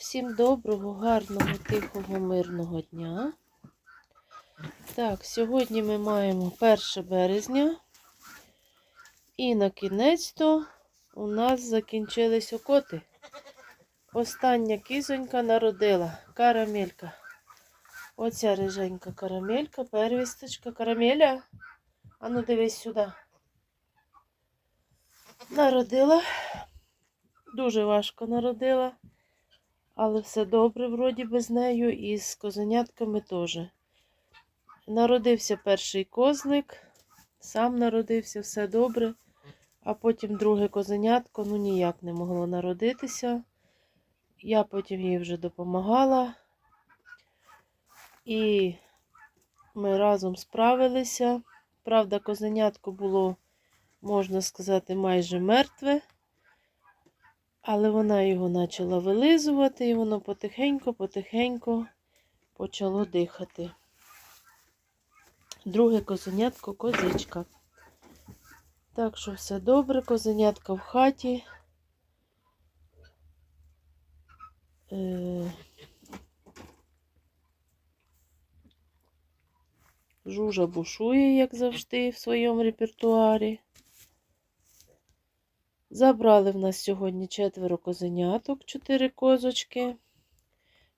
Всім доброго, гарного, тихого, мирного дня. Так, сьогодні ми маємо 1 березня. І на кінець-то у нас закінчились окоти. Остання кізонька народила карамелька. Оця риженька карамелька, первісточка, карамеля. Ану, дивись сюди. Народила. Дуже важко народила. Але все добре, вроді би, з нею і з козенятками теж. Народився перший козлик, сам народився, все добре. А потім друге козенятко ну ніяк не могло народитися. Я потім їй вже допомагала. І ми разом справилися. Правда, козенятко було, можна сказати, майже мертве. Але вона його почала вилизувати, і воно потихеньку-потихеньку почало дихати. Друге козенятко козичка. Так що все добре, козенятка в хаті. Е... Жужа бушує, як завжди, в своєму репертуарі. Забрали в нас сьогодні четверо козеняток, чотири козочки.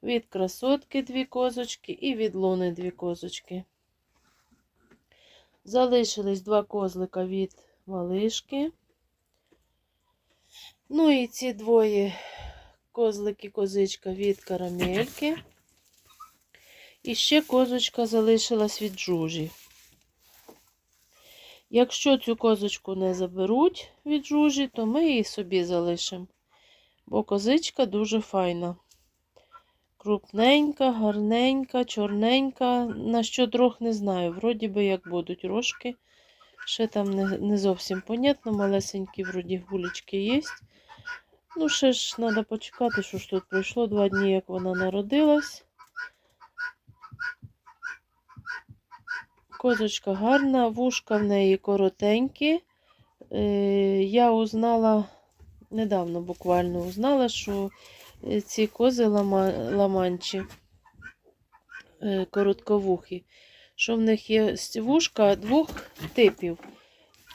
Від красотки дві козочки і від луни дві козочки. Залишились два козлика від малишки. Ну і ці двоє козлики, козичка від карамельки. І ще козочка залишилась від жужі. Якщо цю козочку не заберуть від жужі, то ми її собі залишимо. Бо козичка дуже файна. Крупненька, гарненька, чорненька. На що дрог не знаю. Вроді би як будуть рожки. Ще там не, не зовсім понятно. Малесенькі, вроді, гулечки є. Ну, ще ж треба почекати, що ж тут пройшло два дні, як вона народилась. Козочка гарна, вушка в неї коротенькі. Е, я узнала, недавно буквально узнала, що е, ці кози лама, ламанчі, е, коротковухі, що в них є вушка двох типів.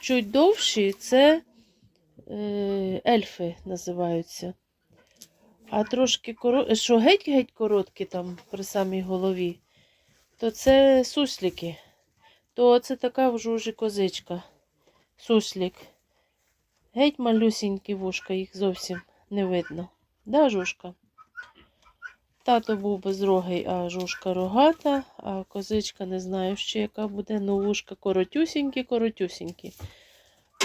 Чуть довші це ельфи називаються. А трошки короткі, що геть-геть короткі там при самій голові, то це сусліки то це така в жужі козичка. Суслік. Геть малюсінькі вушка, їх зовсім не видно. Да, жушка? Тато був безрогий, а жушка рогата, а козичка не знаю ще, яка буде, ну вушка коротюсінькі, коротюсінькі.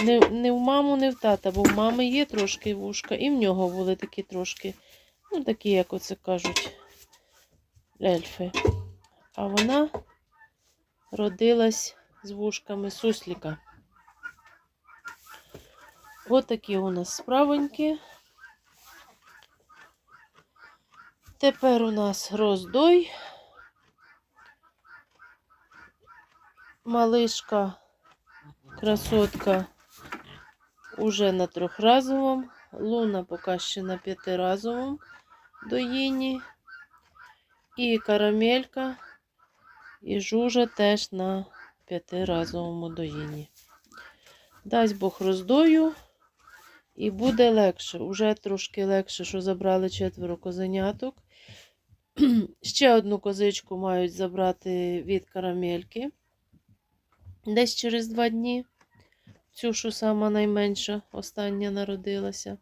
Не, не в маму, не в тата, бо в мами є трошки вушка, і в нього були такі трошки, ну, такі, як оце кажуть, ельфи. А вона родилась з вушками сусліка. Ось такі у нас справоньки. Тепер у нас роздой. Малишка, красотка уже на трьохразовому, луна поки ще на п'ятиразовому доїні. І карамелька і жужа теж на п'ятиразовому доїні. Дасть Бог роздою і буде легше. Уже трошки легше, що забрали четверо козеняток. Ще одну козичку мають забрати від карамельки. Десь через два дні. Цю, що сама найменша, остання народилася.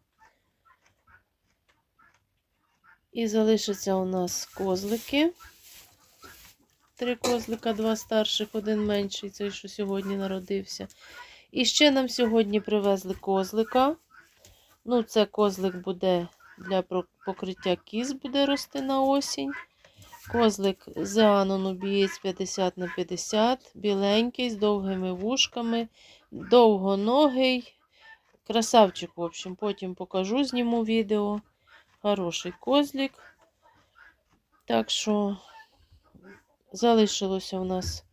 І залишаться у нас козлики. Три козлика, два старших, один менший, цей, що сьогодні народився. І ще нам сьогодні привезли козлика. Ну, це козлик буде для покриття кіз, буде рости на осінь. Козлик Зеанон бієць 50 на 50, біленький, з довгими вушками, довгоногий. Красавчик, в общем, потім покажу, зніму відео. Хороший козлик. Так що. Залишилося у нас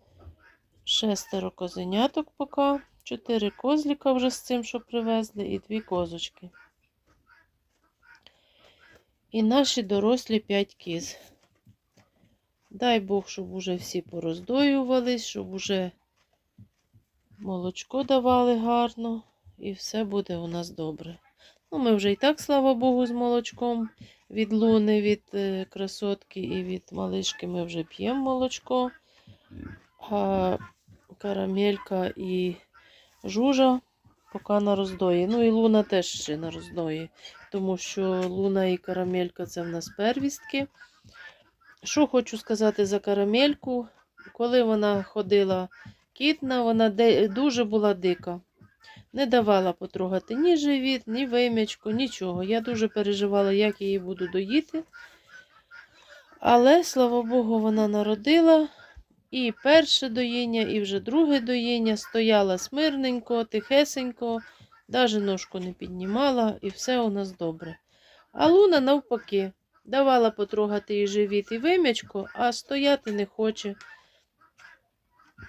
шестеро козеняток поки. Чотири козліка вже з цим, що привезли, і дві козочки. І наші дорослі 5 кіз. Дай Бог, щоб уже всі пороздоювались, щоб уже молочко давали гарно, і все буде у нас добре. Ну, ми вже і так, слава Богу, з молочком від луни, від е, красотки і від малишки ми вже п'ємо молочко. А карамелька і жужа поки на роздої. Ну і луна теж ще на роздої, тому що луна і карамелька це в нас первістки. Що хочу сказати за карамельку, коли вона ходила кітна, вона дуже була дика. Не давала потрогати ні живіт, ні вим'ячку, нічого. Я дуже переживала, як її буду доїти. Але, слава Богу, вона народила. І перше доїння, і вже друге доїння стояла смирненько, тихесенько, навіть ножку не піднімала, і все у нас добре. А Луна, навпаки, давала потрогати їй живіт і вим'ячко, а стояти не хоче.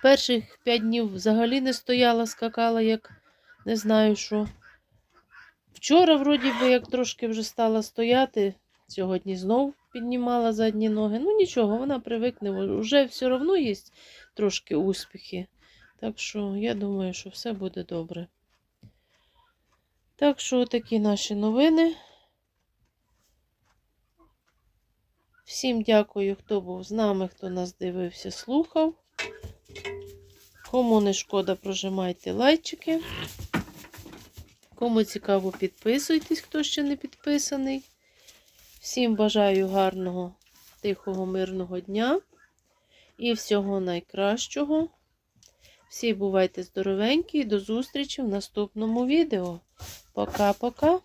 Перших п'ять днів взагалі не стояла, скакала, як не знаю що. Вчора, вроді би, як трошки вже стала стояти, сьогодні знов піднімала задні ноги. Ну нічого, вона привикне, вже все одно є трошки успіхи. Так що я думаю, що все буде добре. Так що такі наші новини. Всім дякую, хто був з нами, хто нас дивився, слухав. Кому не шкода, прожимайте лайчики. Кому цікаво, підписуйтесь, хто ще не підписаний. Всім бажаю гарного, тихого, мирного дня і всього найкращого. Всі бувайте здоровенькі і до зустрічі в наступному відео. Пока-пока!